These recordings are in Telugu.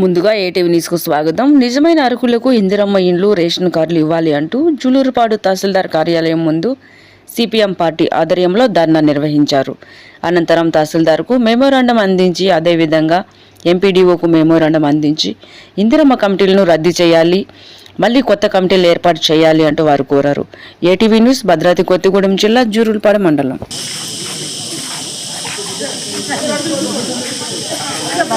ముందుగా ఏటీవీ న్యూస్కు స్వాగతం. నిజమైన అరకులకు ఇందిరమ్మ ఇండ్లు రేషన్ కార్డులు ఇవ్వాలి అంటూ జులూరుపాడు తహసీల్దార్ కార్యాలయం ముందు సిపిఎం పార్టీ ఆధ్వర్యంలో ధర్నా నిర్వహించారు. అనంతరం తహసీల్దార్కు మెమోరాండం అందించి అదేవిధంగా ఎంపీడీఓకు మెమోరాండం అందించి ఇందిరమ్మ కమిటీలను రద్దు చేయాలి మళ్ళీ కొత్త కమిటీలు ఏర్పాటు చేయాలి అంటూ వారు కోరారు. ఏటీవీ న్యూస్ భద్రాద్రి కొత్తగూడెం జిల్లా జూరులపాడు మండలం.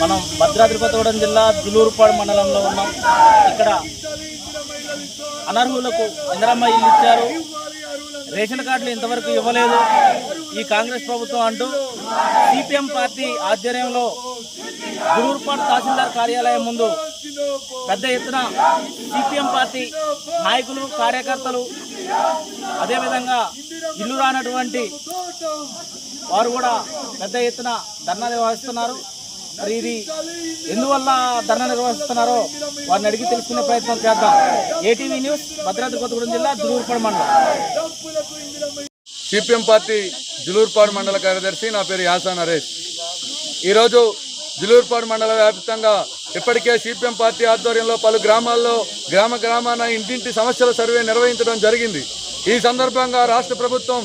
మనం భద్రాద్రి కొత్తగూడెం జిల్లా దులూరుపాడు మండలంలో ఉన్నాం. ఇక్కడ అనర్హులకు ఇందిరమ్మ ఇల్లు ఇచ్చారు. రేషన్ కార్డులు ఇంతవరకు ఇవ్వలేదు. ఈ కాంగ్రెస్ ప్రభుత్వం అంటూ సిపిఎం పార్టీ ఆధ్వర్యంలో దులూరుపాడు తహసీల్దార్ కార్యాలయం ముందు పెద్ద ఎత్తున సిపిఎం పార్టీ నాయకులు కార్యకర్తలు అదేవిధంగా ఇల్లు రానటువంటి వారు కూడా పెద్ద ఎత్తున ధర్నా నిర్వహిస్తున్నారు. మరి ఇది ఎందువల్ల ధర్నా నిర్వహిస్తున్నారో వారిని అడిగి తెలుసుకునే ప్రయత్నం చేద్దాం. ఏటీవీ న్యూస్ భద్రాద్రి కొత్తగూడెం జిల్లా దురూరుపడ మండలం. సిపిఎం పార్టీ జులూర్పాడు మండల కార్యదర్శి నా పేరు యాసా నరేష్. ఈరోజు జులూర్పాడు మండల వ్యాప్తంగా ఇప్పటికే సిపిఎం పార్టీ ఆధ్వర్యంలో పలు గ్రామాల్లో గ్రామ గ్రామాన ఇంటింటి సమస్యల సర్వే నిర్వహించడం జరిగింది. ఈ సందర్భంగా రాష్ట్ర ప్రభుత్వం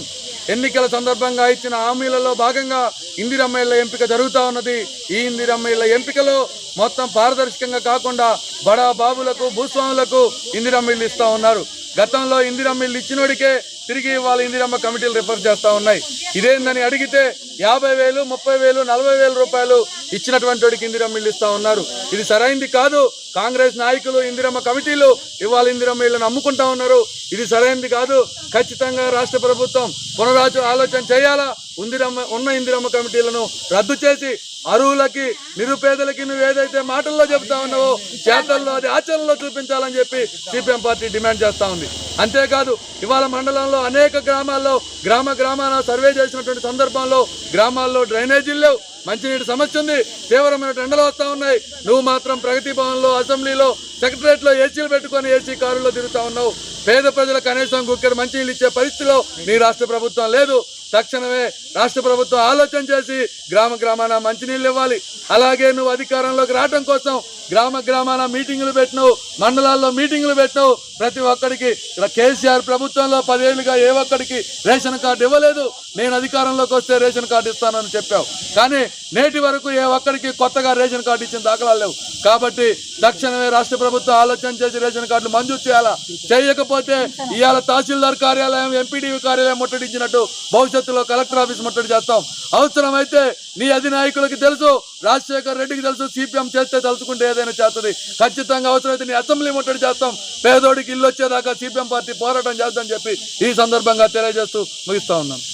ఎన్నికల సందర్భంగా ఇచ్చిన హామీలలో భాగంగా ఇందిరమ్మ ఇళ్ళ ఎంపిక జరుగుతూ ఉన్నది. ఈ ఇందిరమ్మ ఇళ్ళ ఎంపికలో మొత్తం పారదర్శకంగా కాకుండా బడా బాబులకు భూస్వాములకు ఇందిరమ్మ ఇల్లు ఇస్తూ ఉన్నారు. గతంలో ఇందిరమ్మ ఇల్లు ఇచ్చినోడికే తిరిగి వాళ్ళ ఇందిరమ్మ కమిటీలు రిఫర్ చేస్తూ ఉన్నాయి. ఇదేందని అడిగితే యాభై వేలు ముప్పై వేలు నలభై వేల రూపాయలు ఇచ్చినటువంటి వాడికి ఇందిరమ్మ ఇల్లు ఇస్తా ఉన్నారు. ఇది సరైంది కాదు. కాంగ్రెస్ నాయకులు ఇందిరమ్మ కమిటీలు ఇవాళ ఇందిరమ్మ ఇళ్ళను అమ్ముకుంటా ఉన్నారు. ఇది సరైనది కాదు. ఖచ్చితంగా రాష్ట్ర ప్రభుత్వం పునరాచు ఆలోచన చేయాలా? ఉందిరమ్మ ఉన్న ఇందిరమ్మ కమిటీలను రద్దు చేసి అరువులకి నిరుపేదలకి నువ్వు ఏదైతే మాటల్లో చెబుతా ఉన్నావో చేతల్లో అది ఆచరణలో చూపించాలని చెప్పి సిపిఎం పార్టీ డిమాండ్ చేస్తూ ఉంది. అంతేకాదు ఇవాళ మండలంలో అనేక గ్రామాల్లో గ్రామ గ్రామాన సర్వే చేసినటువంటి సందర్భంలో గ్రామాల్లో డ్రైనేజీలు లేవు. మంచినీటి సమస్య ఉంది. తీవ్రమైన ఎండలు వస్తూ ఉన్నాయి. నువ్వు మాత్రం ప్రగతి భవన్లో అసెంబ్లీలో సెక్రటరేట్లో ఏసీలు పెట్టుకొని ఏసీ కారులో తిరుగుతా ఉన్నావు. పేద ప్రజలు కనీసం గుక్కడి మంచినీళ్ళు ఇచ్చే పరిస్థితిలో నీ రాష్ట్ర ప్రభుత్వం లేదు. తక్షణమే రాష్ట్ర ప్రభుత్వం ఆలోచన చేసి గ్రామ గ్రామాన మంచినీళ్ళు ఇవ్వాలి. అలాగే నువ్వు అధికారంలోకి రావడం కోసం గ్రామ గ్రామాన మీటింగులు పెట్టినవు మండలాల్లో మీటింగులు పెట్టినవు. ప్రతి ఒక్కడికి ఇలా కేసీఆర్ ప్రభుత్వంలో పదేళ్ళుగా ఏ ఒక్కడికి రేషన్ కార్డు ఇవ్వలేదు. నేను అధికారంలోకి వస్తే రేషన్ కార్డు ఇస్తానని చెప్పావు. కానీ నేటి వరకు ఏ ఒక్కడికి కొత్తగా రేషన్ కార్డు ఇచ్చిన దాఖలాలు లేవు. కాబట్టి తక్షణమే రాష్ట్ర ప్రభుత్వం ఆలోచన చేసి రేషన్ కార్డులు మంజూరు చేయాలా? చేయకపోతే ఇవాళ తహసీల్దార్ కార్యాలయం ఎంపీడీవీ కార్యాలయం ముట్టడించినట్టు భవిష్యత్తులో కలెక్టర్ ఆఫీస్ ముట్టడి చేస్తాం. అవసరమైతే నీ అధినాయకులకి తెలుసు రాజశేఖర్ రెడ్డికి తెలుసు సిపిఎం చేస్తే తలుచుకుంటే ఏదైనా చేస్తుంది. ఖచ్చితంగా అవసరమైతే నీ అసెంబ్లీ ముట్టడి చేస్తాం. పేదోడికి ఇల్లు వచ్చేదాకా సిపిఎం పార్టీ పోరాటం చేద్దామని చెప్పి ఈ సందర్భంగా తెలియజేస్తూ ముగిస్తా ఉన్నాను